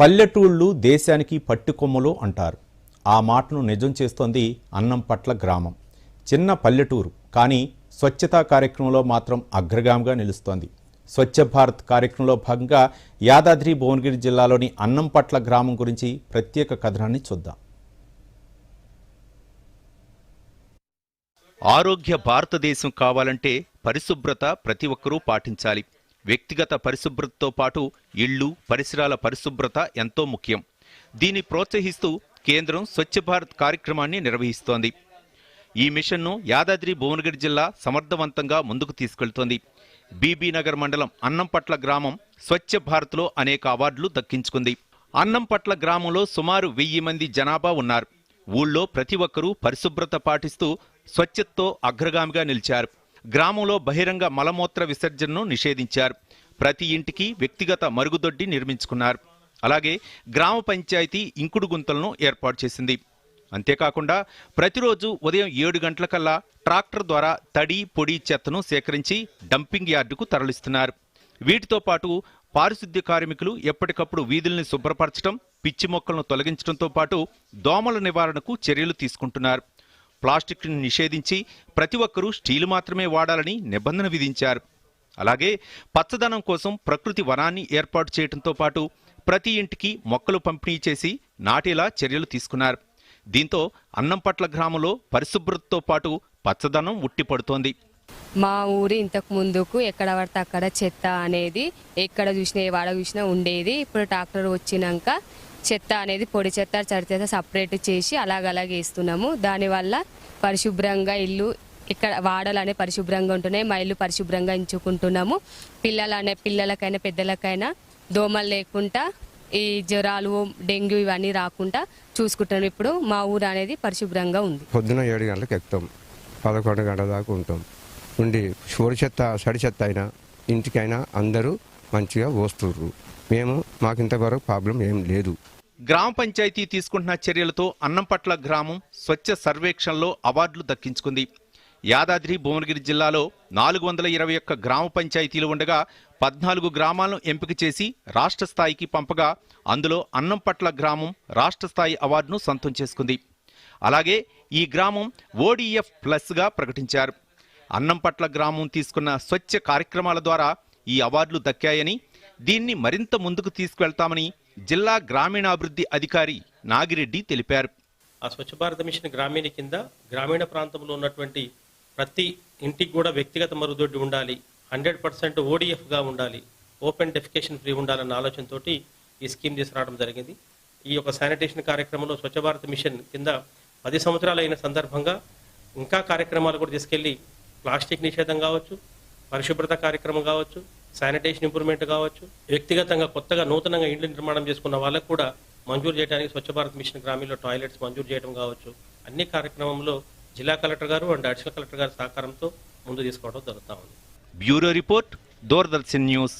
పల్లెటూళ్ళు దేశానికి పట్టుకొమ్మలు అంటారు. ఆ మాటను నిజం చేస్తోంది అన్నంపట్ల గ్రామం. చిన్న పల్లెటూరు కానీ స్వచ్ఛతా కార్యక్రమంలో మాత్రం అగ్రగామిగా నిలుస్తోంది. స్వచ్ఛ భారత్ కార్యక్రమంలో భాగంగా యాదాద్రి భువనగిరి జిల్లాలోని అన్నంపట్ల గ్రామం గురించి ప్రత్యేక కథనాన్ని చూద్దాం. ఆరోగ్య భారతదేశం కావాలంటే పరిశుభ్రత ప్రతి ఒక్కరూ పాటించాలి. వ్యక్తిగత పరిశుభ్రతతో పాటు ఇళ్ళు పరిసరాల పరిశుభ్రత ఎంతో ముఖ్యం. దీన్ని ప్రోత్సహిస్తూ కేంద్రం స్వచ్ఛ భారత్ కార్యక్రమాన్ని నిర్వహిస్తోంది. ఈ మిషన్ను యాదాద్రి భువనగిరి జిల్లా సమర్థవంతంగా ముందుకు తీసుకెళ్తోంది. బీబీనగర్ మండలం అన్నంపట్ల గ్రామం స్వచ్ఛ భారత్లో అనేక అవార్డులు దక్కించుకుంది. అన్నంపట్ల గ్రామంలో సుమారు వెయ్యి మంది జనాభా ఉన్నారు. ఊళ్ళో ప్రతి ఒక్కరూ పరిశుభ్రత పాటిస్తూ స్వచ్ఛతతో అగ్రగామిగా నిలిచారు. గ్రామంలో బహిరంగ మలమూత్ర విసర్జనను నిషేధించారు. ప్రతి ఇంటికి వ్యక్తిగత మరుగుదొడ్డి నిర్మించుకున్నారు. అలాగే గ్రామ పంచాయతీ ఇంకుడు గుంతలను ఏర్పాటు చేసింది. అంతేకాకుండా ప్రతిరోజు ఉదయం ఏడు గంటలకల్లా ట్రాక్టర్ ద్వారా తడి పొడి చెత్తను సేకరించి డంపింగ్ యార్డుకు తరలిస్తున్నారు. వీటితో పాటు పారిశుద్ధ్య కార్మికులు ఎప్పటికప్పుడు వీధుల్ని శుభ్రపరచడం పిచ్చి మొక్కలను తొలగించడంతో పాటు దోమల నివారణకు చర్యలు తీసుకుంటున్నారు. ప్లాస్టిక్ను నిషేధించి ప్రతి ఒక్కరూ స్టీలు మాత్రమే వాడాలని నిబంధన విధించారు. అలాగే పచ్చదనం కోసం ప్రకృతి వనాన్ని ఏర్పాటు చేయడంతో పాటు ప్రతి ఇంటికి మొక్కలు పంపిణీ చేసి నాటేలా చర్యలు తీసుకున్నారు. దీంతో అన్నంపట్ల గ్రామంలో పరిశుభ్రతతో పాటు పచ్చదనం ఉట్టిపడుతోంది మా ఊరి ఇంతకు ముందుకు ఎక్కడ పడితే అక్కడ చెత్త అనేది ఎక్కడ చూసినా ఏ వాడ చూసినా ఉండేది. ఇప్పుడు ట్రాక్టర్ వచ్చినాక చెత్త అనేది పొడి చెత్త చడి చెత్త సపరేట్ చేసి అలాగలాగే వేస్తున్నాము. దానివల్ల పరిశుభ్రంగా ఇల్లు ఇక్కడ వాడలనే పరిశుభ్రంగా ఉంటున్నాయి. మా ఇల్లు పరిశుభ్రంగా ఎంచుకుంటున్నాము పిల్లలనే పిల్లలకైనా పెద్దలకైనా దోమలు లేకుండా ఈ జ్వరాలు డెంగ్యూ ఇవన్నీ రాకుండా చూసుకుంటున్నాం ఇప్పుడు మా ఊరు అనేది పరిశుభ్రంగా ఉంది. పొద్దున ఏడు గంటలకు ఎక్కుతాం. పదకొండు గంటల దాకా ఉంటాం. ఉండి పొడి చెత్త సడి చెత్త అయినా ఇంటికైనా అందరూ మంచిగా పోస్తుర్రు. మేము మాకు ఇంతవరకు ప్రాబ్లం ఏం లేదు. గ్రామ పంచాయతీ తీసుకుంటున్న చర్యలతో అన్నంపట్ల గ్రామం స్వచ్ఛ సర్వేక్షణలో అవార్డులు దక్కించుకుంది. యాదాద్రి భువనగిరి జిల్లాలో నాలుగు వందల ఇరవై ఒక్క గ్రామ పంచాయతీలు ఉండగా పద్నాలుగు గ్రామాలను ఎంపిక చేసి రాష్ట్ర స్థాయికి పంపగా అందులో అన్నంపట్ల గ్రామం రాష్ట్ర స్థాయి అవార్డును సొంతం చేసుకుంది. అలాగే ఈ గ్రామం ఓడిఎఫ్ ప్లస్గా ప్రకటించారు. అన్నంపట్ల గ్రామం తీసుకున్న స్వచ్ఛ కార్యక్రమాల ద్వారా ఈ అవార్డులు దక్కాయని దీన్ని మరింత ముందుకు తీసుకువెళ్తామని జిల్లా గ్రామీణాభివృద్ధి అధికారి నాగిరెడ్డి తెలిపారు. ఆ స్వచ్ఛ భారత మిషన్ గ్రామీణ కింద గ్రామీణ ప్రాంతంలో ఉన్నటువంటి ప్రతి ఇంటికి కూడా వ్యక్తిగత మరుగుదొడ్డి ఉండాలి. హండ్రెడ్ పర్సెంట్ ఓడిఎఫ్గా ఉండాలి. ఓపెన్ డెఫికేషన్ ఫ్రీ ఉండాలన్న ఆలోచనతోటి ఈ స్కీమ్ తీసుకురావడం జరిగింది. ఈ యొక్క శానిటేషన్ కార్యక్రమంలో స్వచ్ఛ భారత్ మిషన్ కింద పది సంవత్సరాలు అయిన సందర్భంగా ఇంకా కార్యక్రమాలు కూడా తీసుకెళ్ళి ప్లాస్టిక్ నిషేధం కావచ్చు పరిశుభ్రత కార్యక్రమం కావచ్చు శానిటేషన్ ఇంప్రూవ్మెంట్ కావచ్చు వ్యక్తిగతంగా కొత్తగా నూతనంగా ఇండ్లు నిర్మాణం చేసుకున్న వాళ్ళకు కూడా మంజూరు చేయడానికి స్వచ్ఛ భారత్ మిషన్ గ్రామీణలో టాయిలెట్స్ మంజూరు చేయడం కావచ్చు. అన్ని కార్యక్రమంలో జిల్లా కలెక్టర్ గారు అండ్ అడిషనల్ కలెక్టర్ గారి సహకారంతో ముందు తీసుకోవడం జరుగుతూ ఉంది. Bureau report Doordarshan news.